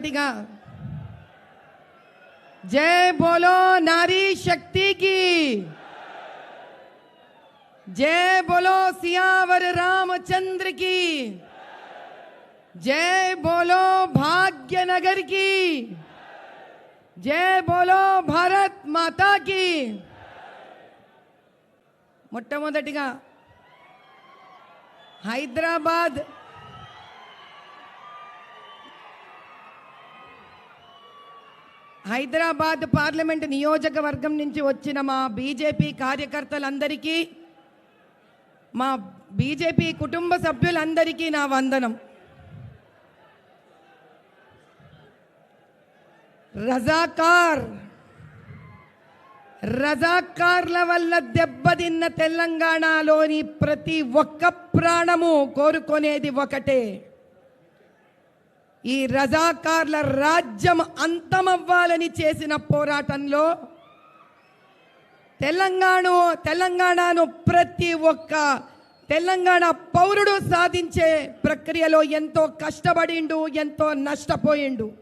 గట్టిగా జై బోలో నారీ శక్తి కి జై బోలో సియావర్ రామచంద్ర की జై బోలో భాగ్యనగర్ की జై బోలో భారత్ మాతా की మొట్టమొదటిగా హైదరాబాద్ హైదరాబాద్ పార్లమెంట్ నియోజకవర్గం నుంచి వచ్చిన మా బీజేపీ కార్యకర్తలందరికీ మా బీజేపీ కుటుంబ సభ్యులందరికీ నా వందనం. రజాకార్ రజాకార్ల వల్ల దెబ్బతిన్న తెలంగాణలోని ప్రతి ఒక్క ప్రాణము కోరుకునేది ఒకటే. ఈ రజాకార్ల రాజ్యం అంతమవ్వాలని చేసిన పోరాటంలో తెలంగాణ తెలంగాణను ప్రతి ఒక్క తెలంగాణ పౌరుడు సాధించే ప్రక్రియలో ఎంతో కష్టపడిండు ఎంతో నష్టపోయిండు.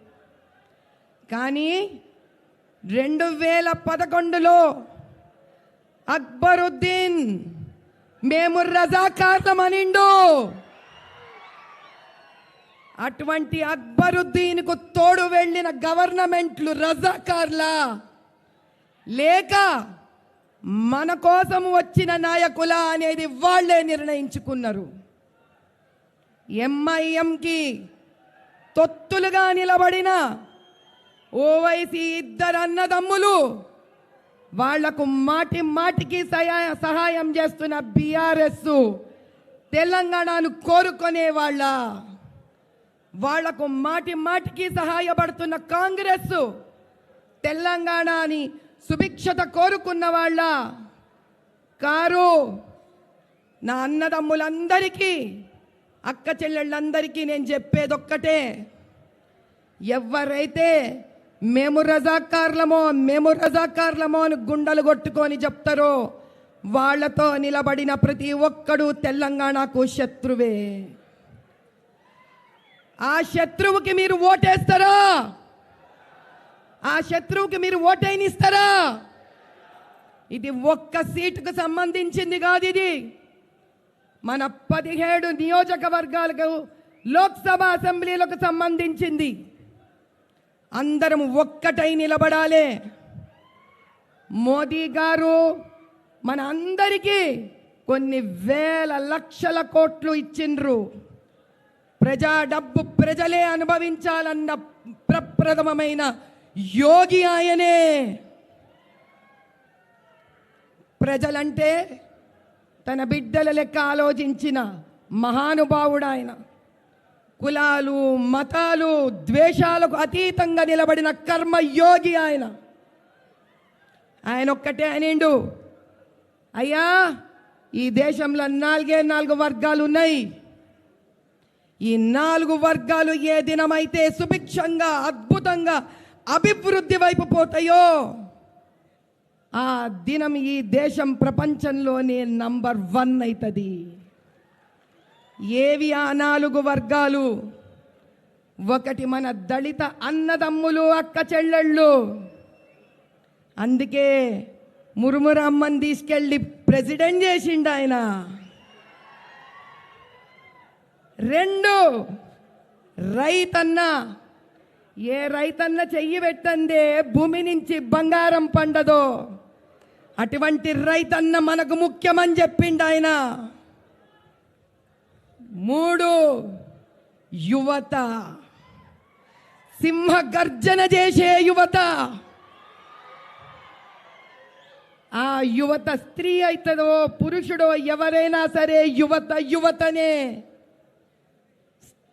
కానీ రెండు వేల పదకొండులో అక్బరుద్దీన్ మేము రజాకార్లమనిండు. అటువంటి అక్బరుద్దీన్కు తోడు వెళ్ళిన గవర్నమెంట్లు రజాకార్లా. లేక మన కోసం వచ్చిన నాయకుల అనేది వాళ్ళే నిర్ణయించుకున్నారు. ఎంఐఎంకి తొత్తులుగా నిలబడిన ఓవైసీ ఇద్దరు అన్నదమ్ములు వాళ్ళకు మాటి మాటికి సహాయ సహాయం చేస్తున్న బీఆర్ఎస్ తెలంగాణను కోరుకునే వాళ్ళ వాళ్ళకు మాటి మాటికి సహాయపడుతున్న కాంగ్రెస్ తెలంగాణని సుభిక్షత కోరుకున్న వాళ్ళ కారు. నా అన్నదమ్ములందరికీ అక్క చెల్లెళ్ళందరికీ నేను చెప్పేదొక్కటే. ఎవరైతే మేము రజాకార్లమో మేము రజాకార్లమో అని గుండెలు కొట్టుకొని చెప్తారో వాళ్ళతో నిలబడిన ప్రతి ఒక్కడు తెలంగాణకు శత్రువే. ఆ శత్రువుకి మీరు ఓటేస్తారా? ఆ శత్రువుకి మీరు ఓటైనిస్తారా? ఇది ఒక్క సీటుకు సంబంధించింది కాదు ఇది. మన పదిహేడు నియోజకవర్గాలకు లోక్సభ అసెంబ్లీలకు సంబంధించింది. అందరం ఒక్కటై నిలబడాలి. మోదీ గారు మన అందరికీ కొన్ని వేల లక్షల కోట్లు ఇచ్చిండ్రు. ప్రజా డబ్బు ప్రజలే అనుభవించాలన్న ప్రప్రథమమైన యోగి ఆయనే. ప్రజలంటే తన బిడ్డల లెక్క ఆలోచించిన మహానుభావుడు ఆయన. కులాలు మతాలు ద్వేషాలకు అతీతంగా నిలబడిన కర్మ యోగి ఆయన. ఆయన ఒక్కటే అనిండు. అయ్యా ఈ దేశంలో నాలుగే నాలుగు వర్గాలు ఉన్నాయి. ఈ నాలుగు వర్గాలు ఏ దినమైతే సుభిక్షంగా అద్భుతంగా అభివృద్ధి వైపు పోతాయో ఆ దినం ఈ దేశం ప్రపంచంలోనే నంబర్ వన్ అవుతుంది ఏవి ఆ నాలుగు వర్గాలు? ఒకటి మన దళిత అన్నదమ్ములు అక్క చెల్లెళ్ళు. అందుకే మురుమురమ్మని తీసుకెళ్ళి ప్రెసిడెంట్ చేసిండు ఆయన. రెండు. రైతన్న ఏ రైతన్న చెయ్యి పెట్టందే భూమి నుంచి బంగారం పండదో? అటువంటి రైతన్న మనకు ముఖ్యమని చెప్పిండు ఆయన. మూడు. యువత. సింహ గర్జన చేసే యువత. ఆ యువత స్త్రీ అవుతుందో పురుషుడో ఎవరైనా సరే యువత యువతనే.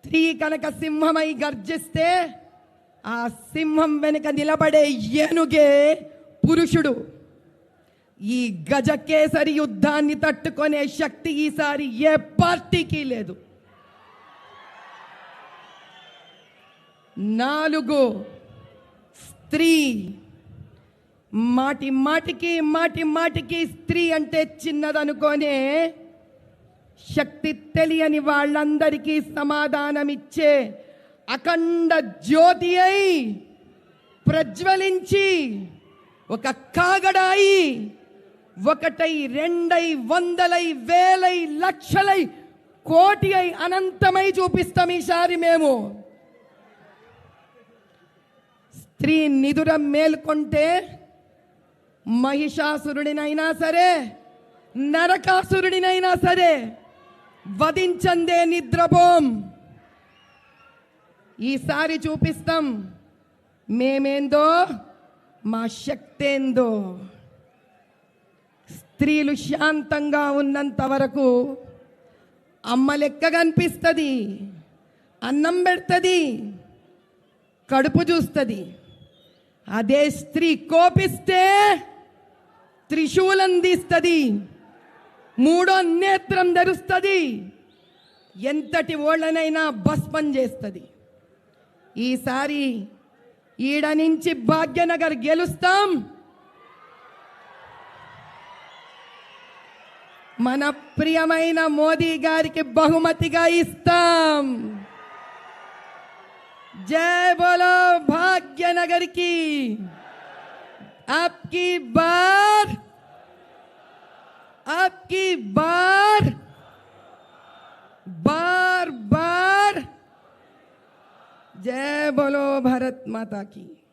స్త్రీ కనుక సింహమై గర్జిస్తే ఆ సింహం వెనుక నిలబడే ఏనుగే పురుషుడు. ఈ గజకేసరి యుద్ధాన్ని తట్టుకునే శక్తి ఈసారి ఏ పార్టీకి లేదు. నాలుగు స్త్రీ. మాటి మాటికి మాటి మాటికి స్త్రీ అంటే చిన్నదనుకోనే శక్తి తెలియని వాళ్ళందరికీ సమాధానమిచ్చే అఖండ జ్యోతి అయి ప్రజ్వలించి ఒక కాగడాయి ఒకటై రెండై వందలై వేలై లక్షలై కోటి అయి అనంతమై చూపిస్తాం ఈసారి మేము. స్త్రీ నిదుర మేల్కొంటే మహిషాసురుడినైనా సరే నరకాసురుడినైనా సరే వధించందే నిద్రపోం. ఈసారి చూపిస్తాం. మేమేందో? మా శక్తేందో? స్త్రీలు శాంతంగా ఉన్నంత వరకు అమ్మ లెక్క కనిపిస్తుంది అన్నం పెడుతుంది కడుపు చూస్తుంది. అదే స్త్రీ కోపిస్తే త్రిశూలం తీస్తుంది. మూడో నేత్రం ధరుస్తుంది ఎంతటి ఓళ్ళనైనా భస్మం చేస్తుంది ఈసారి ఈడ నుంచి భాగ్యనగర్ గెలుస్తాం మన ప్రియమైన మోదీ గారికి బహుమతిగా ఇస్తాం జై బోలో భాగ్యనగర్ की आपकी बार आपकी बार बार बार। जय बोलो भारत माता की।